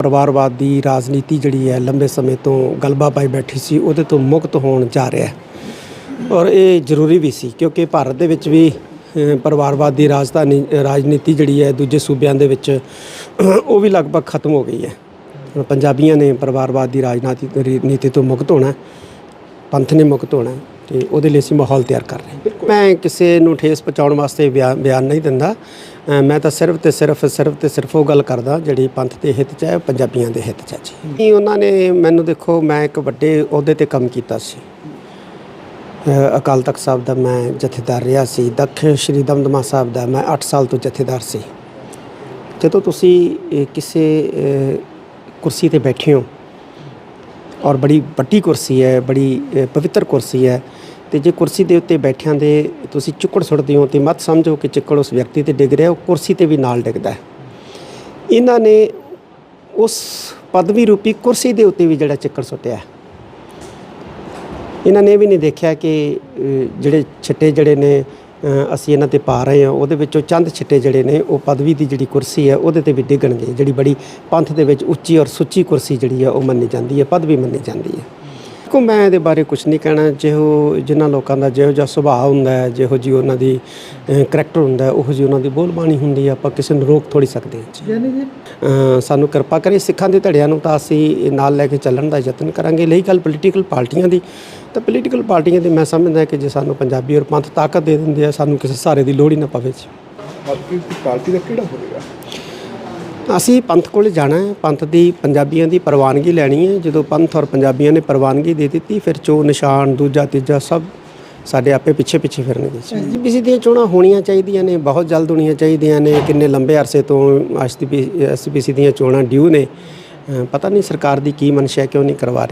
ਪਰਿਵਾਰਵਾਦ ਦੀ ਰਾਜਨੀਤੀ ਜਿਹੜੀ ਹੈ ਲੰਬੇ ਸਮੇਂ ਤੋਂ ਗਲਬਾ ਪਾਈ ਬੈਠੀ ਸੀ, ਉਹਦੇ ਤੋਂ ਮੁਕਤ ਹੋਣ ਜਾ ਰਿਹਾ ਹੈ। ਔਰ ਇਹ ਜ਼ਰੂਰੀ ਵੀ ਸੀ, ਕਿਉਂਕਿ ਭਾਰਤ ਦੇ ਵਿੱਚ ਵੀ ਪਰਿਵਾਰਵਾਦ ਦੀ ਰਾਜਧਾਨੀ, ਰਾਜਨੀਤੀ ਜਿਹੜੀ ਹੈ ਦੂਜੇ ਸੂਬਿਆਂ ਦੇ ਵਿੱਚ, ਉਹ ਵੀ ਲਗਭਗ ਖਤਮ ਹੋ ਗਈ ਹੈ। ਪੰਜਾਬੀਆਂ ਨੇ ਪਰਿਵਾਰਵਾਦ ਦੀ ਰਾਜਨੀਤੀ ਨੀਤੀ ਤੋਂ ਮੁਕਤ ਹੋਣਾ ਪੰਥ ਨੇ ਮੁਕਤ ਹੋਣਾ ਹੈ ਤੇ ਉਹਦੇ ਲਈ ਅਸੀਂ ਮਾਹੌਲ ਤਿਆਰ ਕਰ ਰਹੇ ਮੈਂ ਕਿਸੇ ਨੂੰ ਠੇਸ ਪਹੁੰਚਾਉਣ ਵਾਸਤੇ ਬਿਆਨ ਬਿਆਨ ਨਹੀਂ ਦਿੰਦਾ। ਮੈਂ ਤਾਂ ਸਿਰਫ ਤੇ ਸਿਰਫ ਸਿਰਫ ਤੇ ਸਿਰਫ ਉਹ ਗੱਲ ਕਰਦਾ ਜਿਹੜੀ ਪੰਥ ਦੇ ਹਿੱਤ 'ਚ ਹੈ ਪੰਜਾਬੀਆਂ ਦੇ ਹਿੱਤ 'ਚ ਹੈ ਜੀ। ਨਹੀਂ, ਉਹਨਾਂ ਨੇ ਮੈਨੂੰ ਦੇਖੋ ਮੈਂ ਇੱਕ ਵੱਡੇ ਅਹੁਦੇ ਤੇ ਕੰਮ ਕੀਤਾ ਸੀ। ਅਕਾਲ ਤਖਤ ਸਾਹਿਬ ਦਾ ਮੈਂ ਜਥੇਦਾਰ ਰਿਹਾ ਸੀ ਦਖ ਸ਼੍ਰੀ ਦਮਦਮਾ ਸਾਹਿਬ ਦਾ ਮੈਂ 8 ਸਾਲ ਤੋਂ ਜਥੇਦਾਰ ਸੀ। ਜਦੋਂ ਤੁਸੀਂ ਕਿਸੇ ਕੁਰਸੀ ਤੇ ਬੈਠੇ ਹੋ ਔਰ ਬੜੀ ਵੱਡੀ ਕੁਰਸੀ ਹੈ ਬੜੀ ਪਵਿੱਤਰ ਕੁਰਸੀ ਹੈ ਤੇ ਜੇ ਕੁਰਸੀ ਦੇ ਉੱਤੇ ਬੈਠਿਆਂ ਦੇ ਤੁਸੀਂ ਚੁੱਕੜ ਸੁੱਟਦੇ ਹੋ ਤੇ ਮਤ ਸਮਝੋ ਕਿ ਚਿੱਕੜ ਉਸ ਵਿਅਕਤੀ ਤੇ ਡਿੱਗ ਰਿਹਾ, ਉਹ ਕੁਰਸੀ ਤੇ ਵੀ ਨਾਲ ਡਿੱਗਦਾ ਹੈ। ਇਹਨਾਂ ਨੇ ਉਸ ਪਦਵੀ ਰੂਪੀ ਕੁਰਸੀ ਦੇ ਉੱਤੇ ਵੀ ਜਿਹੜਾ ਚਿੱਕੜ ਸੁੱਟਿਆ ਇਹਨਾਂ ਨੇ ਇਹ ਵੀ ਨਹੀਂ ਦੇਖਿਆ ਕਿ ਜਿਹੜੇ ਛਿੱਟੇ ਜਿਹੜੇ ਨੇ ਅਸੀਂ ਇਹਨਾਂ ਤੇ ਪਾ ਰਹੇ ਹਾਂ, ਉਹਦੇ ਵਿੱਚੋਂ ਚੰਦ ਛਿੱਟੇ ਜਿਹੜੇ ਨੇ, ਉਹ ਪਦਵੀ ਦੀ ਜਿਹੜੀ ਕੁਰਸੀ ਹੈ, ਉਹਦੇ ਤੇ ਵੀ ਡਿੱਗਣਗੇ। ਜਿਹੜੀ ਬੜੀ ਪੰਥ ਦੇ ਵਿੱਚ ਉੱਚੀ ਔਰ ਸੁੱਚੀ ਕੁਰਸੀ ਜਿਹੜੀ ਹੈ, ਉਹ ਮੰਨੀ ਜਾਂਦੀ ਹੈ, ਪਦਵੀ ਮੰਨੀ ਜਾਂਦੀ ਹੈ। ਕੋ ਮੈਂ ਇਹਦੇ ਬਾਰੇ ਕੁਝ ਨਹੀਂ ਕਹਿਣਾ। ਜਿਹੋ ਜਿਨ੍ਹਾਂ ਲੋਕਾਂ ਦਾ ਜਿਹੋ ਜਿਹਾ ਸੁਭਾਅ ਹੁੰਦਾ ਹੈ ਜਿਹੋ ਜੀ ਉਹਨਾਂ ਦੀ ਕਰੈਕਟਰ ਹੁੰਦਾ ਹੈ ਉਹੋ ਜੀ ਉਹਨਾਂ ਦੀ ਬੋਲਬਾਣੀ ਹੁੰਦੀ ਹੈ ਆਪਾਂ ਕਿਸੇ ਨੂੰ ਰੋਕ ਥੋੜੀ ਸਕਦੇ ਹਾਂ ਜੀ। ਸਾਨੂੰ ਕਿਰਪਾ ਕਰੇ ਸਿੱਖਾਂ ਦੇ ਧੜਿਆਂ ਨੂੰ ਤਾਂ ਅਸੀਂ ਨਾਲ ਲੈ ਕੇ ਚੱਲਣ ਦਾ ਯਤਨ ਕਰਾਂਗੇ। ਲਈ ਗੱਲ ਪੋਲੀਟੀਕਲ ਪਾਰਟੀਆਂ ਦੀ। ਤਾਂ ਪੋਲੀਟੀਕਲ ਪਾਰਟੀਆਂ ਦੀ ਮੈਂ ਸਮਝਦਾ ਕਿ ਜੇ ਸਾਨੂੰ ਪੰਜਾਬੀ ਔਰ ਪੰਥ ਤਾਕਤ ਦੇ ਦਿੰਦੇ ਆ ਸਾਨੂੰ ਕਿਸੇ ਸਹਾਰੇ ਦੀ ਲੋੜ ਹੀ ਨਾ ਪਵੇ ਜੀ। ਪਾਰਟੀ ਦਾ ਕਿਹੜਾ ਹੋਵੇਗਾ? ਅਸੀਂ ਪੰਥ ਕੋਲ ਜਾਣਾ ਹੈ। ਪੰਥ ਦੀ ਪੰਜਾਬੀਆਂ ਦੀ ਪ੍ਰਵਾਨਗੀ ਲੈਣੀ ਹੈ। ਜਦੋਂ ਪੰਥ ਔਰ ਪੰਜਾਬੀਆਂ ਨੇ ਪ੍ਰਵਾਨਗੀ ਦੇ ਦਿੱਤੀ ਫਿਰ ਚੋ ਨਿਸ਼ਾਨ ਦੂਜਾ ਤੀਜਾ ਸਭ ਸਾਡੇ ਆਪੇ ਪਿੱਛੇ ਪਿੱਛੇ ਫਿਰਨਗੇ ਐਸਜੀਪੀਸੀ ਦੀਆਂ ਚੋਣਾਂ ਹੋਣੀਆਂ ਚਾਹੀਦੀਆਂ ਨੇ ਬਹੁਤ ਜਲਦ ਹੋਣੀਆਂ ਚਾਹੀਦੀਆਂ ਨੇ। ਕਿੰਨੇ ਲੰਬੇ ਅਰਸੇ ਤੋਂ ਐਸਜੀਪੀਸੀ ਦੀਆਂ ਚੋਣਾਂ ਡਿਊ ਨੇ। ਪਤਾ ਨਹੀਂ ਸਰਕਾਰ ਦੀ ਕੀ ਮਨਸ਼ਾ ਹੈ ਕਿਉਂ ਨਹੀਂ ਕਰਵਾ ਰਹੀ।